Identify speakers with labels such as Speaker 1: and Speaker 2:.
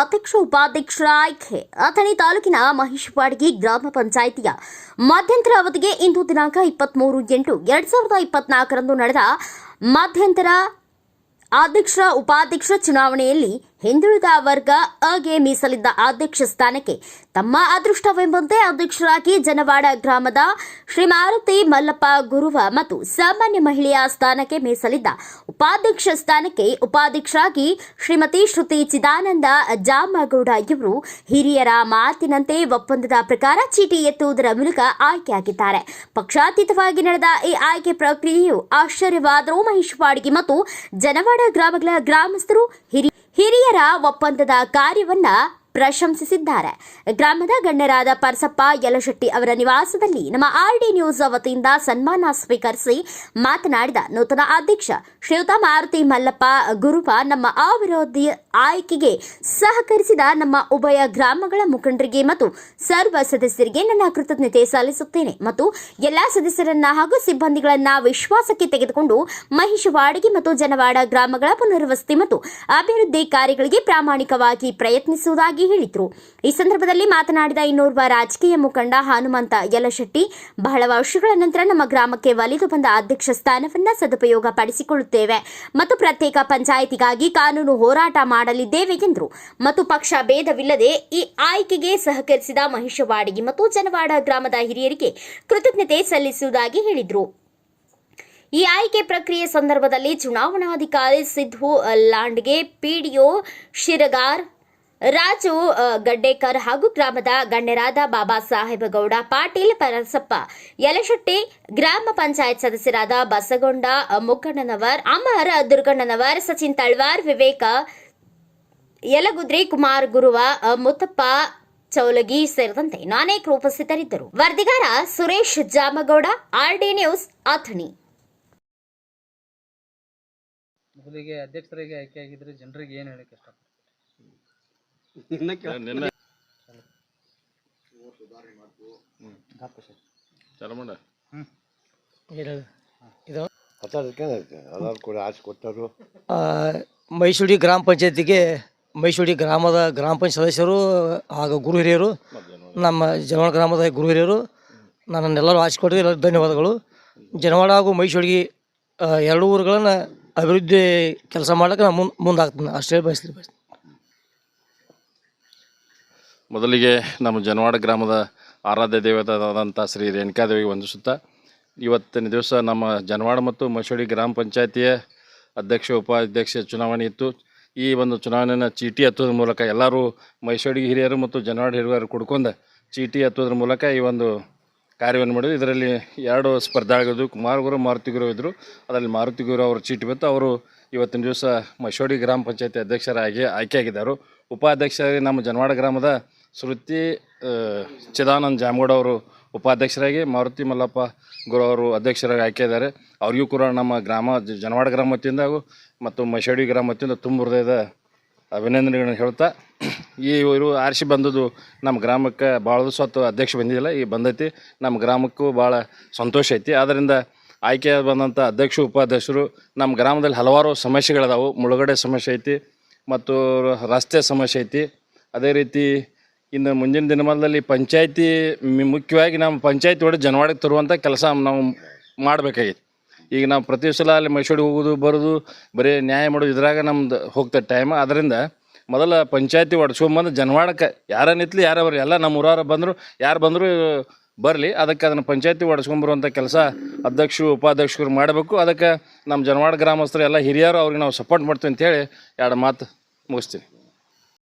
Speaker 1: ಅಧ್ಯಕ್ಷ ಉಪಾಧ್ಯಕ್ಷರ ಆಯ್ಕೆ ಅಥಣಿ ತಾಲೂಕಿನ ಮಹಿಷಪಾಡಿಗೆ ಗ್ರಾಮ ಪಂಚಾಯಿತಿಯ ಮಧ್ಯಂತರ ಅವಧಿಗೆ ಇಂದು ದಿನಾಂಕ ಇಪ್ಪತ್ಮೂರು ಎಂಟು ಎರಡ್ ಸಾವಿರದ ಇಪ್ಪತ್ನಾಲ್ಕರಂದು ನಡೆದ ಮಧ್ಯಂತರ ಅಧ್ಯಕ್ಷ, ಉಪಾಧ್ಯಕ್ಷ ಚುನಾವಣೆಯಲ್ಲಿ ಹಿಂದುಳಿದ ವರ್ಗ ಅಗೆ ಮೀಸಲಿದ್ದ ಅಧ್ಯಕ್ಷ ಸ್ಥಾನಕ್ಕೆ ತಮ್ಮ ಅದೃಷ್ಟವೆಂಬಂತೆ ಅಧ್ಯಕ್ಷರಾಗಿ ಜನವಾಡ ಗ್ರಾಮದ ಶ್ರೀ ಮಾರುತಿ ಮಲ್ಲಪ್ಪ ಗುರುವ ಮತ್ತು ಸಾಮಾನ್ಯ ಮಹಿಳೆಯ ಸ್ಥಾನಕ್ಕೆ ಮೀಸಲಿದ್ದ ಉಪಾಧ್ಯಕ್ಷ ಸ್ಥಾನಕ್ಕೆ ಉಪಾಧ್ಯಕ್ಷರಾಗಿ ಶ್ರೀಮತಿ ಶ್ರುತಿ ಚಿದಾನಂದ ಜಾಮಗೌಡ ಇವರು ಹಿರಿಯರ ಮಾತಿನಂತೆ ಒಪ್ಪಂದದ ಪ್ರಕಾರ ಚೀಟಿ ಎತ್ತುವುದರ ಮೂಲಕ ಆಯ್ಕೆಯಾಗಿದ್ದಾರೆ. ಪಕ್ಷಾತೀತವಾಗಿ ನಡೆದ ಈ ಆಯ್ಕೆ ಪ್ರಕ್ರಿಯೆಯು ಆಶ್ಚರ್ಯವಾದರೂ ಮಹೇಶ್ವಾಡಿಗೆ ಮತ್ತು ಜನವಾಡ ಗ್ರಾಮಗಳ ಗ್ರಾಮಸ್ಥರು ಹಿರಿಯ ಹಿರಿಯರ ಒಪ್ಪಂದದ ಕಾರ್ಯವನ್ನ ಪ್ರಶಂಸಿಸಿದ್ದಾರೆ. ಗ್ರಾಮದ ಗಣ್ಯರಾದ ಪರಸಪ್ಪ ಯಲಶೆಟ್ಟಿ ಅವರ ನಿವಾಸದಲ್ಲಿ ನಮ್ಮ ಆರ್ಡಿ ನ್ಯೂಸ್ ವತಿಯಿಂದ ಸನ್ಮಾನ ಸ್ವೀಕರಿಸಿ ಮಾತನಾಡಿದ ನೂತನ ಅಧ್ಯಕ್ಷ ಶ್ರೀಯುತ ಮಾರುತಿ ಮಲ್ಲಪ್ಪ ಗುರುವ ನಮ್ಮ ಅವಿರೋಧಿ ಆಯ್ಕೆಗೆ ಸಹಕರಿಸಿದ ನಮ್ಮ ಉಭಯ ಗ್ರಾಮಗಳ ಮುಖಂಡರಿಗೆ ಮತ್ತು ಸರ್ವ ಸದಸ್ಯರಿಗೆ ನನ್ನ ಕೃತಜ್ಞತೆ ಸಲ್ಲಿಸುತ್ತೇನೆ ಮತ್ತು ಎಲ್ಲಾ ಸದಸ್ಯರನ್ನ ಹಾಗೂ ಸಿಬ್ಬಂದಿಗಳನ್ನ ವಿಶ್ವಾಸಕ್ಕೆ ತೆಗೆದುಕೊಂಡು ಮಹಿಷವಾಡಿಗೆ ಮತ್ತು ಜನವಾಡ ಗ್ರಾಮಗಳ ಪುನರ್ವಸತಿ ಮತ್ತು ಅಭಿವೃದ್ಧಿ ಕಾರ್ಯಗಳಿಗೆ ಪ್ರಾಮಾಣಿಕವಾಗಿ ಪ್ರಯತ್ನಿಸುವುದಾಗಿ ಹೇಳಿದರು. ಈ ಸಂದರ್ಭದಲ್ಲಿ ಮಾತನಾಡಿದ ಇನ್ನೋರ್ವ ರಾಜಕೀಯ ಮುಖಂಡ ಹನುಮಂತ ಯಲಶೆಟ್ಟಿ, ಬಹಳ ವರ್ಷಗಳ ನಂತರ ನಮ್ಮ ಗ್ರಾಮಕ್ಕೆ ಒಲಿದು ಬಂದ ಅಧ್ಯಕ್ಷ ಸ್ಥಾನವನ್ನ ಸದುಪಯೋಗ ಪಡಿಸಿಕೊಳ್ಳುತ್ತೇವೆ. ಮತ್ತು ಪ್ರತ್ಯೇಕ ಪಂಚಾಯಿತಿಗಾಗಿ ಕಾನೂನು ಹೋರಾಟ ಮಾಡಲಿದ್ದೇವೆ ಎಂದರು. ಮತ್ತು ಪಕ್ಷ ಭೇದವಿಲ್ಲದೆ ಈ ಆಯ್ಕೆಗೆ ಸಹಕರಿಸಿದ ಮಹಿಷವಾಡಿಗೆ ಮತ್ತು ಜನವಾಡ ಗ್ರಾಮದ ಹಿರಿಯರಿಗೆ ಕೃತಜ್ಞತೆ ಸಲ್ಲಿಸುವುದಾಗಿ ಹೇಳಿದರು. ಈ ಆಯ್ಕೆ ಪ್ರಕ್ರಿಯೆ ಸಂದರ್ಭದಲ್ಲಿ ಚುನಾವಣಾಧಿಕಾರಿ ಸಿದ್ದು ಲಾಂಡ್ಗೆ ಪಿಡಿಒ ಶಿರಗಾರ್ ರಾಜು ಗಡ್ಡೇಕರ್ ಹಾಗೂ ಗ್ರಾಮದ ಗಣ್ಯರಾದ ಬಾಬಾ ಸಾಹೇಬ ಗೌಡ ಪಾಟೀಲ್ ಪರಸಪ್ಪ, ಯಲಶೆಟ್ಟಿ, ಗ್ರಾಮ ಪಂಚಾಯತ್ ಸದಸ್ಯರಾದ ಬಸಗೊಂಡ ಮುಕ್ಕಣ್ಣನವರ್ ಅಮರ್ ದುರ್ಗಣ್ಣನವರ್, ಸಚಿನ್ ತಳ್ವಾರ್, ವಿವೇಕ, ಯಲಗುದ್ರಿ, ಕುಮಾರ್ ಗುರುವ ಮುತ್ತಪ್ಪ, ಚೌಲಗಿ ಸೇರಿದಂತೆ ಅನೇಕರು ಉಪಸ್ಥಿತರಿದ್ದರು. ವರದಿಗಾರ ಸುರೇಶ್ ಜಾಮಗೌಡ, ಆರ್ಡಿ ನ್ಯೂಸ್, ಅಥಣಿ.
Speaker 2: ಮೊದಲಿಗೆ ಅಧ್ಯಕ್ಷರಾಗಿ ಆಯ್ಕೆಯಾಗಿದ್ರೆ ಜನರಿಗೆ ಏನು ಹೇಳಕ್ಕೆ
Speaker 3: ಇದು
Speaker 4: ಆಸೆ ಕೊಟ್ಟರು
Speaker 3: ಮೈಸೂಡಿ ಗ್ರಾಮ ಪಂಚಾಯತಿಗೆ ಮೈಸೂಡಿ ಗ್ರಾಮದ ಗ್ರಾಮ ಪಂಚಾಯತ್ ಸದಸ್ಯರು ಹಾಗೂ ಗುರು ಹಿರಿಯರು ನಮ್ಮ ಜನವಾಡ ಗ್ರಾಮದ ಗುರು ಹಿರಿಯರು ನನ್ನನ್ನೆಲ್ಲರೂ ಆಸೆ ಕೊಟ್ಟಿದ್ದು ಎಲ್ಲರಿಗೂ ಧನ್ಯವಾದಗಳು. ಜನವಾಡ ಹಾಗೂ ಮೈಸೂಡಿಗೆ ಎರಡು ಊರುಗಳನ್ನು ಅಭಿವೃದ್ಧಿ ಕೆಲಸ ಮಾಡೋಕೆ ನಾನು ಮುಂದೆ ಮುಂದಾಗ್ತೀನಿ. ಅಷ್ಟೇ ಬಯಸ್ತೀನಿ ಬಯಸ್ತೀನಿ.
Speaker 5: ಮೊದಲಿಗೆ ನಮ್ಮ ಜನವಾಡ ಗ್ರಾಮದ ಆರಾಧ್ಯ ದೇವತಾದಂಥ ಶ್ರೀ ರೇಣುಕಾದೇವಿ ವಂದಿಸುತ್ತಾ. ಇವತ್ತಿನ ದಿವಸ ನಮ್ಮ ಜನವಾಡ ಮತ್ತು ಮಸೂಡಿ ಗ್ರಾಮ ಪಂಚಾಯತಿಯ ಅಧ್ಯಕ್ಷ, ಉಪಾಧ್ಯಕ್ಷ ಚುನಾವಣೆ ಇತ್ತು. ಈ ಒಂದು ಚುನಾವಣೆಯನ್ನು ಚೀಟಿ ಹತ್ತೋದ್ರ ಮೂಲಕ ಎಲ್ಲರೂ ಮೈಸೂಡಿ ಹಿರಿಯರು ಮತ್ತು ಜನವಾಡ ಹಿರಿಯರು ಕುಡ್ಕೊಂಡು ಚೀಟಿ ಹತ್ತೋದ್ರ ಮೂಲಕ ಈ ಒಂದು ಕಾರ್ಯವನ್ನು ಮಾಡಿದ್ರು. ಇದರಲ್ಲಿ ಎರಡು ಸ್ಪರ್ಧಾಳುಗಳು ಕುಮಾರಗುರು ಮಾರುತಿಗುರು ಇದ್ದರು ಅದರಲ್ಲಿ ಮಾರುತಿ ಗುರು ಅವರು ಚೀಟಿ ಬಂತು ಅವರು ಇವತ್ತಿನ ದಿವಸ ಮಸೋಡಿ ಗ್ರಾಮ ಪಂಚಾಯತಿ ಅಧ್ಯಕ್ಷರಾಗಿ ಆಯ್ಕೆಯಾಗಿದ್ದರು. ಉಪಾಧ್ಯಕ್ಷರಾಗಿ ನಮ್ಮ ಜನವಾಡ ಗ್ರಾಮದ ಶ್ರುತಿ ಚಿದಾನಂದ್ ಜಾಮಗೌಡ ಅವರು ಉಪಾಧ್ಯಕ್ಷರಾಗಿ, ಮಾರುತಿ ಮಲ್ಲಪ್ಪ ಗುರು ಅವರು ಅಧ್ಯಕ್ಷರಾಗಿ ಆಯ್ಕೆಯಿದ್ದಾರೆ ಅವ್ರಿಗೂ ಕೂಡ ನಮ್ಮ ಗ್ರಾಮ ಜನವಾಡ ಗ್ರಾಮ ವತಿಯಿಂದ ಮತ್ತು ಮಶಡಿ ಗ್ರಾಮ ವತಿಯಿಂದ ತುಂಬ ಹೃದಯದ ಅಭಿನಂದನೆಗಳನ್ನು ಹೇಳ್ತಾ, ಈ ಇವರು ಆರಿಸಿ ಬಂದದ್ದು ನಮ್ಮ ಗ್ರಾಮಕ್ಕೆ ಭಾಳ ದಿವಸ ಅಧ್ಯಕ್ಷ ಬಂದಿದ್ದಿಲ್ಲ ಈ ಬಂದೈತಿ. ನಮ್ಮ ಗ್ರಾಮಕ್ಕೂ ಭಾಳ ಸಂತೋಷ ಐತಿ. ಆದ್ದರಿಂದ ಆಯ್ಕೆ ಬಂದಂಥ ಅಧ್ಯಕ್ಷ, ಉಪಾಧ್ಯಕ್ಷರು ನಮ್ಮ ಗ್ರಾಮದಲ್ಲಿ ಹಲವಾರು ಸಮಸ್ಯೆಗಳಿದಾವೆ. ಮುಳುಗಡೆ ಸಮಸ್ಯೆ ಐತಿ ಮತ್ತು ರಸ್ತೆ ಸಮಸ್ಯೆ ಐತಿ. ಅದೇ ರೀತಿ ಇನ್ನು ಮುಂದಿನ ದಿನಮಾನದಲ್ಲಿ ಪಂಚಾಯತಿ ಮುಖ್ಯವಾಗಿ ನಮ್ಮ ಪಂಚಾಯತಿ ಒಳಗೆ ಜನವಾಡಕ್ಕೆ ತರುವಂಥ ಕೆಲಸ ನಾವು ಮಾಡಬೇಕಾಗಿತ್ತು. ಈಗ ನಾವು ಪ್ರತಿ ಸಲ ಅಲ್ಲಿ ಮೈಸೂರಿಗೆ ಹೋಗೋದು, ಬರೋದು, ಬರೀ ನ್ಯಾಯ ಮಾಡೋದು ಇದ್ರಾಗ ನಮ್ದು ಹೋಗ್ತದೆ ಟೈಮ್ ಅದರಿಂದ ಮೊದಲ ಪಂಚಾಯತಿ ಒಡ್ಸ್ಕೊಂಬಂದು ಜನವಾಡಕ್ಕೆ ಯಾರ ಯಾರು ಯಾರ ಎಲ್ಲ ನಮ್ಮ ಊರವ್ರು ಬಂದರು, ಯಾರು ಬಂದರೂ ಬರಲಿ. ಅದಕ್ಕೆ ಅದನ್ನು ಪಂಚಾಯತಿ ಒಡ್ಸ್ಕೊಂಬರುವಂಥ ಕೆಲಸ ಅಧ್ಯಕ್ಷರು, ಉಪಾಧ್ಯಕ್ಷರು ಮಾಡಬೇಕು. ಅದಕ್ಕೆ ನಮ್ಮ ಜನವಾಡ ಗ್ರಾಮಸ್ಥರು ಎಲ್ಲ ಹಿರಿಯರು ಅವ್ರಿಗೆ ನಾವು ಸಪೋರ್ಟ್ ಮಾಡ್ತೀವಿ ಅಂತೇಳಿ ಎರಡು ಮಾತು ಮುಗಿಸ್ತೀನಿ.